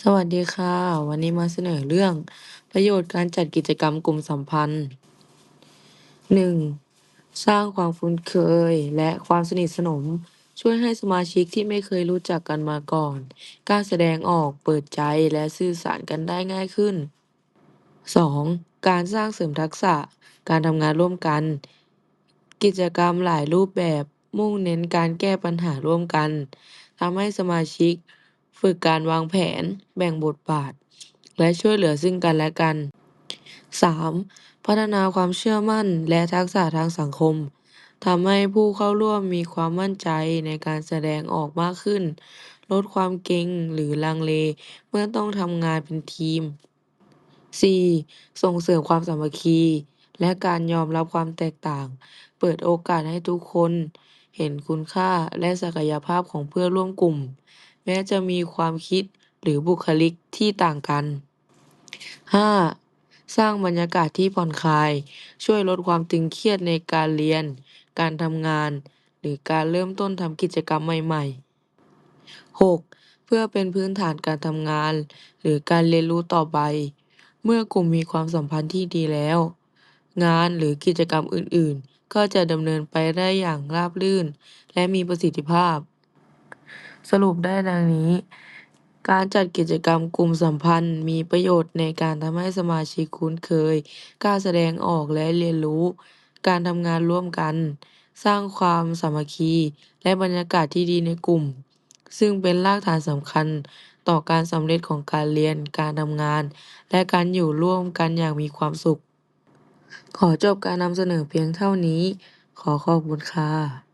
สวัสดีค่ะ วันนี้มาเสนอเรื่อง ประโยชน์การจัดกิจกรรมกลุ่มสัมพันธ์หนึ่งสร้างความคุ้นเคยและความสนิทสนม ช่วยให้สมาชิกที่ไม่เคยรู้จักกันมาก่อนกล้าแสดงออกเปิดใจและสื่อสารกันได้ง่ายขึ้นสองการสร้างเสริมทักษะการทำงานร่วมกัน กิจกรรมหลายรูปแบบมุ่งเน้นการแก้ปัญหาร่วมกันทำให้สมาชิก ฝึกการวางแผน แบ่งบทบาท และช่วยเหลือซึ่งกันและกัน สาม พัฒนาความเชื่อมั่นและทักษะทางสังคม ทำให้ผู้เข้าร่วมมีความมั่นใจในการแสดงออกมากขึ้น ลดความเกร็งหรือลังเล เมื่อต้องทำงานเป็นทีม สี่ส่งเสริมความสามัคคี และการยอมรับความแตกต่าง เปิดโอกาสให้ทุกคน เห็นคุณค่าและศักยภาพของเพื่อนร่วมกลุ่ม แม้จะมีความคิดหรือบุคลิกที่ต่างกัน ห้า สร้างบรรยากาศที่ผ่อนคลาย ช่วยลดความตึงเครียดในการเรียน การทำงาน หรือการเริ่มต้นทำกิจกรรมใหม่ๆ หก เพื่อเป็นพื้นฐานการทำงาน หรือการเรียนรู้ต่อไป เมื่อกลุ่มมีความสัมพันธ์ที่ดีแล้ว งานหรือกิจกรรมอื่นๆ ก็จะดำเนินไปได้อย่างราบรื่น และมีประสิทธิภาพ สรุปได้ดังนี้ การจัดกิจกรรมกลุ่มสัมพันธ์มีประโยชน์ในการทำให้สมาชิกคุ้นเคย กล้าแสดงออกและเรียนรู้ การทำงานร่วมกัน สร้างความสามัคคี และบรรยากาศที่ดีในกลุ่ม ซึ่งเป็นรากฐานสำคัญต่อการสำเร็จของการเรียน การทำงาน และการอยู่ร่วมกันอย่างมีความสุข ขอจบการนำเสนอเพียงเท่านี้ ขอขอบคุณค่ะ